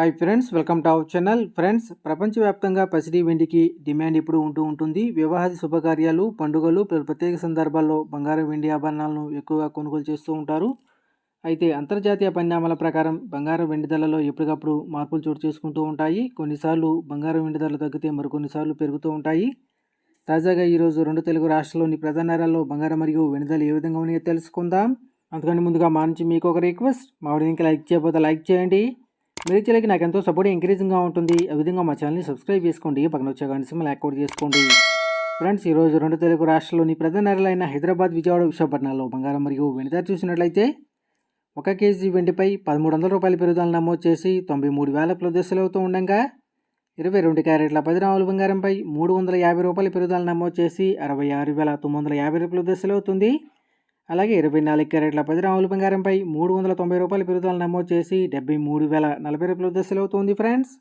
Hi friends welcome to our channel friends ప్రపంచవ్యాప్తంగా పసిడి వెండికి demand ఇప్పుడు ఉంటూ ఉంటుంది. వివాహాది శుభకార్యాలు పండుగలు ప్ర- ప్రత్యేక సందర్భాల్లో బంగారం వెండి ఆభరణాలను ఎక్కువగా కొనుగోలు చేస్తూ ఉంటారు. అయితే అంతర్జాతీయ పరిణామాల ప్రకారం బంగారం వెండి ధరలలో ఎప్పటికప్పుడు మార్పులు చోటు చేసుకుంటూ ఉంటాయి. కొన్నిసార్లు బంగారం వెండి ధరలు తగ్గితే మరికొన్నిసార్లు పెరుగుతూ ఉంటాయి. తాజాగా ఈరోజు రెండు తెలుగు రాష్ట్రాల్లోని ప్రధాన నగరాల్లో బంగారం మరియు వెండి ధరలు ఏ విధంగా ఉన్నాయో తెలుసుకుందాం. అందుకని ముందుగా మా నుంచి మీకు ఒక రిక్వెస్ట్. మా వీడియోకి లైక్ చేయకపోతే లైక్ చేయండి. మీరు చేయలేక నాకు ఎంతో సపోర్ట్ ఎంకరేజింగ్గా ఉంటుంది. ఆ విధంగా మా ఛానల్ని సబ్స్క్రైబ్ చేసుకోండి. పక్కన వచ్చే గంట సింబల్ యాక్టివేట్ చేసుకోండి. ఫ్రెండ్స్ ఈరోజు రెండు తెలుగు రాష్ట్రాల్లోని ప్రధాన నగరాలైన హైదరాబాద్ విజయవాడ విశాఖపట్నాల్లో బంగారం మరియు వెండి చూసినట్లయితే ఒక కేజీ వెండిపై పదమూడు వందల రూపాయల పెరుగుదల నమోదు చేసి తొంభై మూడు వేల ప్రదర్శనలు అవుతూ ఉండగా ఇరవై రెండు క్యారెట్ల పది రాముల బంగారంపై మూడు వందల యాభై రూపాయల పెరుగుదల నమోదు చేసి అరవై ఆరు వేల తొమ్మిది వందల యాభై రూపాయల దశలు అవుతుంది. అలాగే ఇరవై నాలుగు క్యారెట్ల పది రాముల బంగారంపై మూడు వందల తొంభై రూపాయల పెరుగుదల నమోదు చేసి డెబ్బై మూడు వేల నలభై రూపాయల దశలు ఫ్రెండ్స్